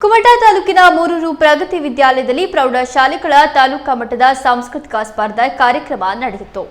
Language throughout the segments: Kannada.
ಕುಮಟಾ ತಾಲೂಕಿನ ಮೂರೂರು ಪ್ರಗತಿ ವಿದ್ಯಾಲಯದಲ್ಲಿ ಪ್ರೌಢಶಾಲೆಗಳ ತಾಲೂಕಾ ಮಟ್ಟದ ಸಾಂಸ್ಕೃತಿಕ ಸ್ಪರ್ಧಾ ಕಾರ್ಯಕ್ರಮ ನಡೆಯಿತು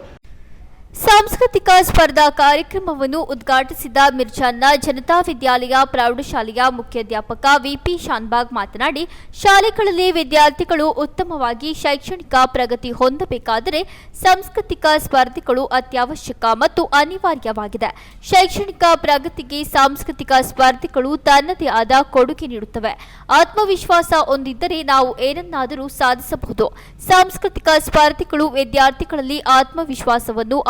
ಸಾಂಸ್ಕೃತಿಕ ಸ್ಪರ್ಧಾ ಕಾರ್ಯಕ್ರಮವನ್ನು ಉದ್ಘಾಟಿಸಿದ ಮಿರ್ಜಾನ್ನ ಜನತಾ ವಿದ್ಯಾಲಯ ಪ್ರೌಢಶಾಲೆಯ ಮುಖ್ಯಾಧ್ಯಾಪಕ ವಿಪಿ ಶಾನ್ಬಾಗ್ ಮಾತನಾಡಿ, ಶಾಲೆಗಳಲ್ಲಿ ವಿದ್ಯಾರ್ಥಿಗಳು ಉತ್ತಮವಾಗಿ ಶೈಕ್ಷಣಿಕ ಪ್ರಗತಿ ಹೊಂದಬೇಕಾದರೆ ಸಾಂಸ್ಕೃತಿಕ ಸ್ಪರ್ಧೆಗಳು ಅತ್ಯವಶ್ಯಕ ಮತ್ತು ಅನಿವಾರ್ಯವಾಗಿದೆ. ಶೈಕ್ಷಣಿಕ ಪ್ರಗತಿಗೆ ಸಾಂಸ್ಕೃತಿಕ ಸ್ಪರ್ಧೆಗಳು ತನ್ನದೇ ಆದ ಕೊಡುಗೆ ನೀಡುತ್ತವೆ. ಆತ್ಮವಿಶ್ವಾಸ ಹೊಂದಿದ್ದರೆ ನಾವು ಏನನ್ನಾದರೂ ಸಾಧಿಸಬಹುದು. ಸಾಂಸ್ಕೃತಿಕ ಸ್ಪರ್ಧೆಗಳು ವಿದ್ಯಾರ್ಥಿಗಳಲ್ಲಿ ಆತ್ಮವಿಶ್ವಾಸವನ್ನು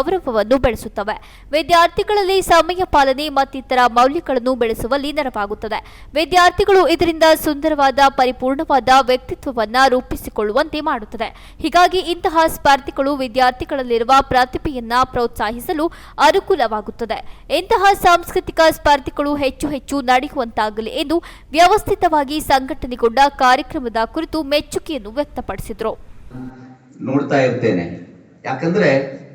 ಆತ್ಮಗೌರವವನ್ನು ಬೆಳೆಸುತ್ತವೆ. ವಿದ್ಯಾರ್ಥಿಗಳಲ್ಲಿ ಸಮಯ ಪಾಲನೆ ಮತ್ತಿತರ ಮೌಲ್ಯಗಳನ್ನು ಬೆಳೆಸುವಲ್ಲಿ ನೆರವಾಗುತ್ತದೆ. ವಿದ್ಯಾರ್ಥಿಗಳು ಇದರಿಂದ ಸುಂದರವಾದ ಪರಿಪೂರ್ಣವಾದ ವ್ಯಕ್ತಿತ್ವವನ್ನ ರೂಪಿಸಿಕೊಳ್ಳುವಂತೆ ಮಾಡುತ್ತದೆ. ಹೀಗಾಗಿ ಇಂತಹ ಸ್ಪರ್ಧಿಗಳು ವಿದ್ಯಾರ್ಥಿಗಳಲ್ಲಿರುವ ಪ್ರತಿಭೆಯನ್ನ ಪ್ರೋತ್ಸಾಹಿಸಲು ಅನುಕೂಲವಾಗುತ್ತದೆ. ಇಂತಹ ಸಾಂಸ್ಕೃತಿಕ ಸ್ಪರ್ಧಿಗಳು ಹೆಚ್ಚು ಹೆಚ್ಚು ನಡೆಯುವಂತಾಗಲಿ ಎಂದು ವ್ಯವಸ್ಥಿತವಾಗಿ ಸಂಘಟನೆಗೊಂಡ ಕಾರ್ಯಕ್ರಮದ ಕುರಿತು ಮೆಚ್ಚುಗೆಯನ್ನು ವ್ಯಕ್ತಪಡಿಸಿದರು. ನೋಡ್ತಾ ಇರ್ತೇನೆ. ಯಾಕಂದ್ರೆ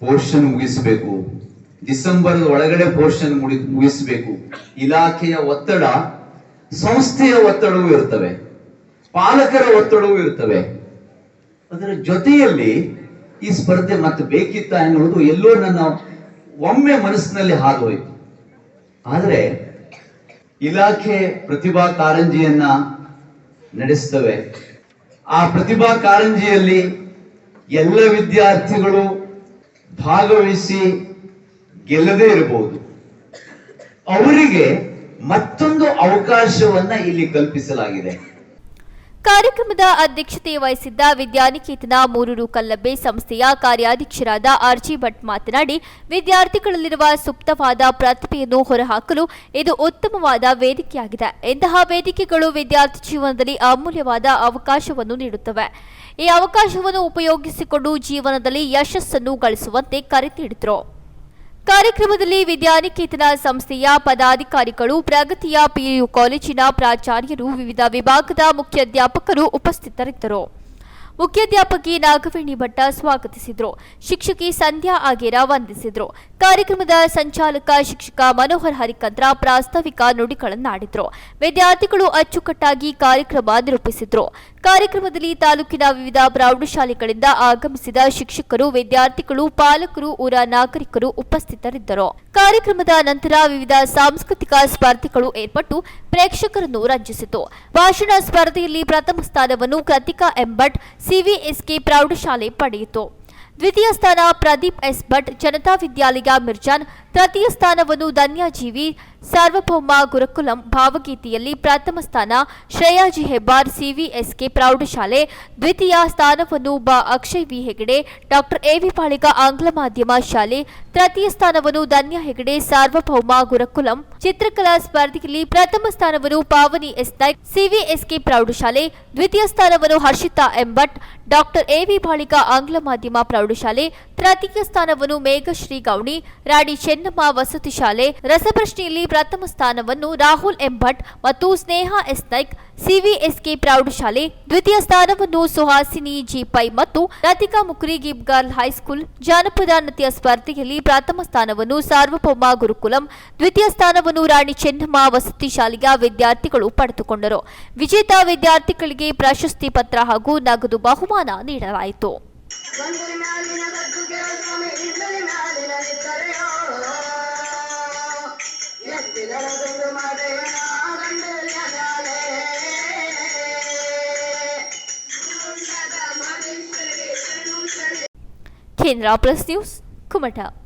ಪೋರ್ಷನ್ ಮುಗಿಸ್ಬೇಕು. ಡಿಸೆಂಬರ್ ಒಳಗಡೆ ಪೋರ್ಷನ್ ಮುಗಿಸಬೇಕು. ಇಲಾಖೆಯ ಒತ್ತಡ, ಸಂಸ್ಥೆಯ ಒತ್ತಡವೂ ಇರ್ತವೆ. ಪಾಲಕರ ಒತ್ತಡವೂ ಇರ್ತವೆ. ಅದರ ಜೊತೆಯಲ್ಲಿ ಈ ಸ್ಪರ್ಧೆ ಮತ್ತೆ ಬೇಕಿತ್ತ ಎನ್ನುವುದು ಎಲ್ಲೋ ನನ್ನ ಒಮ್ಮೆ ಮನಸ್ಸಿನಲ್ಲಿ ಹಾದು ಹೋಯಿತು. ಆದರೆ ಇಲಾಖೆ ಪ್ರತಿಭಾ ಕಾರಂಜಿಯನ್ನ ನಡೆಸ್ತವೆ. ಆ ಪ್ರತಿಭಾ ಕಾರಂಜಿಯಲ್ಲಿ ಎಲ್ಲ ವಿದ್ಯಾರ್ಥಿಗಳು ಭಾಗವಹಿಸಿ ಗೆಲ್ಲದೇ ಇರಬಹುದು ಅವರಿಗೆ ಮತ್ತೊಂದು ಅವಕಾಶವನ್ನ ಇಲ್ಲಿ ಕಲ್ಪಿಸಲಾಗಿದೆ. ಕಾರ್ಯಕ್ರಮದ ಅಧ್ಯಕ್ಷತೆ ವಹಿಸಿದ್ದ ವಿದ್ಯಾನಿಕೇತನ ಮೂರೂರು ಕಲ್ಲಬ್ಬೆ ಸಂಸ್ಥೆಯ ಕಾರ್ಯಾಧ್ಯಕ್ಷರಾದ ಆರ್ಜಿ ಭಟ್ ಮಾತನಾಡಿ, ವಿದ್ಯಾರ್ಥಿಗಳಲ್ಲಿರುವ ಸುಪ್ತವಾದ ಪ್ರತಿಭೆಯನ್ನು ಹೊರಹಾಕಲು ಇದು ಉತ್ತಮವಾದ ವೇದಿಕೆಯಾಗಿದೆ. ಇಂತಹ ವೇದಿಕೆಗಳು ವಿದ್ಯಾರ್ಥಿ ಜೀವನದಲ್ಲಿ ಅಮೂಲ್ಯವಾದ ಅವಕಾಶವನ್ನು ನೀಡುತ್ತವೆ. ಈ ಅವಕಾಶವನ್ನು ಉಪಯೋಗಿಸಿಕೊಂಡು ಜೀವನದಲ್ಲಿ ಯಶಸ್ಸನ್ನು ಗಳಿಸುವಂತೆ ಕರೆ ನೀಡಿದರು ಕಾರ್ಯಕ್ರಮದಲ್ಲಿ ವಿದ್ಯಾನಿಕೇತನ ಸಂಸ್ಥೆಯ ಪದಾಧಿಕಾರಿಗಳು, ಪ್ರಗತಿಯ ಪಿಯು ಕಾಲೇಜಿನ ಪ್ರಾಚಾರ್ಯರು, ವಿವಿಧ ವಿಭಾಗದ ಮುಖ್ಯಾಧ್ಯಾಪಕರು ಉಪಸ್ಥಿತರಿದ್ದರು. ಮುಖ್ಯಾಧ್ಯಾಪಕಿ ನಾಗವೇಣಿ ಭಟ್ಟ ಸ್ವಾಗತಿಸಿದರು. ಶಿಕ್ಷಕಿ ಸಂಧ್ಯಾ ಆಗೇರ ವಂದಿಸಿದರು. ಕಾರ್ಯಕ್ರಮದ ಸಂಚಾಲಕ ಶಿಕ್ಷಕ ಮನೋಹರ್ ಹರಿಕಂದ್ರ ಪ್ರಾಸ್ತಾವಿಕ ನುಡಿಗಳನ್ನಾಡಿದರು. ವಿದ್ಯಾರ್ಥಿಗಳು ಅಚ್ಚುಕಟ್ಟಾಗಿ ಕಾರ್ಯಕ್ರಮ ನಿರೂಪಿಸಿದರು. ಕಾರ್ಯಕ್ರಮದಲ್ಲಿ ತಾಲೂಕಿನ ವಿವಿಧ ಪ್ರೌಢಶಾಲೆಗಳಿಂದ ಆಗಮಿಸಿದ ಶಿಕ್ಷಕರು, ವಿದ್ಯಾರ್ಥಿಗಳು, ಪಾಲಕರು, ಊರ ನಾಗರಿಕರು ಉಪಸ್ಥಿತರಿದ್ದರು. ಕಾರ್ಯಕ್ರಮದ ನಂತರ ವಿವಿಧ ಸಾಂಸ್ಕೃತಿಕ ಸ್ಪರ್ಧೆಗಳು ಏರ್ಪಟ್ಟು ಪ್ರೇಕ್ಷಕರನ್ನು ರಂಜಿಸಿತು. ಭಾಷಣ ಸ್ಪರ್ಧೆಯಲ್ಲಿ ಪ್ರಥಮ ಸ್ಥಾನವನ್ನು ಕೃತಿಕಾ ಎಂಭಟ್ ಸಿವಿಎಸ್ಕೆ ಪ್ರೌಢಶಾಲೆ ಪಡೆಯಿತು ದ್ವಿತೀಯ ಸ್ಥಾನ ಪ್ರದೀಪ್ ಎಸ್ ಭಟ್, ಜನತಾ ವಿದ್ಯಾಲಯ ಮಿರ್ಜಾನ್. ತೃತೀಯ ಸ್ಥಾನವನ್ನು ಧನ್ಯಜೀವಿ, ಸಾರ್ವಭೌಮ ಗುರುಕುಲಂ ಭಾವಗೀತೆಯಲ್ಲಿ ಪ್ರಥಮ ಸ್ಥಾನ ಶ್ರೇಯಾಜಿ ಹೆಬ್ಬಾರ್, ಸಿವಿಎಸ್ಕೆ ಪ್ರೌಢಶಾಲೆ. ದ್ವಿತೀಯ ಸ್ಥಾನವನ್ನು ಬ Akshay V Hegde, doctor A V Paliga ಆಂಗ್ಲ ಮಾಧ್ಯಮ ಶಾಲೆ. ತೃತೀಯ ಸ್ಥಾನವನ್ನು ಧನ್ಯ ಹೆಗಡೆ, ಸಾರ್ವಭೌಮ ಗುರುಕುಲಂ ಚಿತ್ರಕಲಾ ಸ್ಪರ್ಧೆಯಲ್ಲಿ ಪ್ರಥಮ ಸ್ಥಾನವನ್ನು ಪಾವನಿ ಎಸ್ ನಾಯ್ಕ್, ಸಿವಿಎಸ್ಕೆ ಪ್ರೌಢಶಾಲೆ. ದ್ವಿತೀಯ ಸ್ಥಾನವನ್ನು ಹರ್ಷಿತಾ ಎಂಬಟ್, ಡಾಕ್ಟರ್ ಎವಿ ಬಾಳಿಗ ಆಂಗ್ಲ ಮಾಧ್ಯಮ ಪ್ರೌಢಶಾಲೆ ತೃತೀಯ ಸ್ಥಾನವನ್ನು ಮೇಘಶ್ರೀ ಗೌಣಿ ರಾಣಿ ಚೆನ್ನಮ್ಮ ವಸತಿ ಶಾಲೆ ರಸಪ್ರಶ್ನೆಯಲ್ಲಿ ಪ್ರಥಮ ಸ್ಥಾನವನ್ನು ರಾಹುಲ್ ಎಂಭಟ್ ಮತ್ತು ಸ್ನೇಹ ಎಸ್ ನಾಯ್ಕ್, ಸಿವಿಎಸ್ಕೆ ಪ್ರೌಢಶಾಲೆ ದ್ವಿತೀಯ ಸ್ಥಾನವನ್ನು ಸುಹಾಸಿನಿ ಜಿ ಪೈ ಮತ್ತು ರಾಧಿಕಾ ಮುಕ್ರಿ ಗಿಬ್ಗಾರ್ಲ್ ಹೈಸ್ಕೂಲ್ ಜಾನಪದ ನೃತ್ಯ ಸ್ಪರ್ಧೆಯಲ್ಲಿ ಪ್ರಥಮ ಸ್ಥಾನವನ್ನು ಸಾರ್ವಭೌಮ ಗುರುಕುಲಂ, ದ್ವಿತೀಯ ಸ್ಥಾನವನ್ನು ರಾಣಿ ಚೆನ್ನಮ್ಮ ವಸತಿ ಶಾಲೆಯ ವಿದ್ಯಾರ್ಥಿಗಳು ಪಡೆದುಕೊಂಡರು. ವಿಜೇತ ವಿದ್ಯಾರ್ಥಿಗಳಿಗೆ ಪ್ರಶಸ್ತಿ ಪತ್ರ ಹಾಗೂ ನಗದು ಬಹುಮಾನ ನೀಡಲಾಯಿತು. وانظر معلنا قد ذكر القوم إذ لمعلنا للتريا يسبل لكم ما بينا غنبل ينالي Kendra Plus News, Kumata.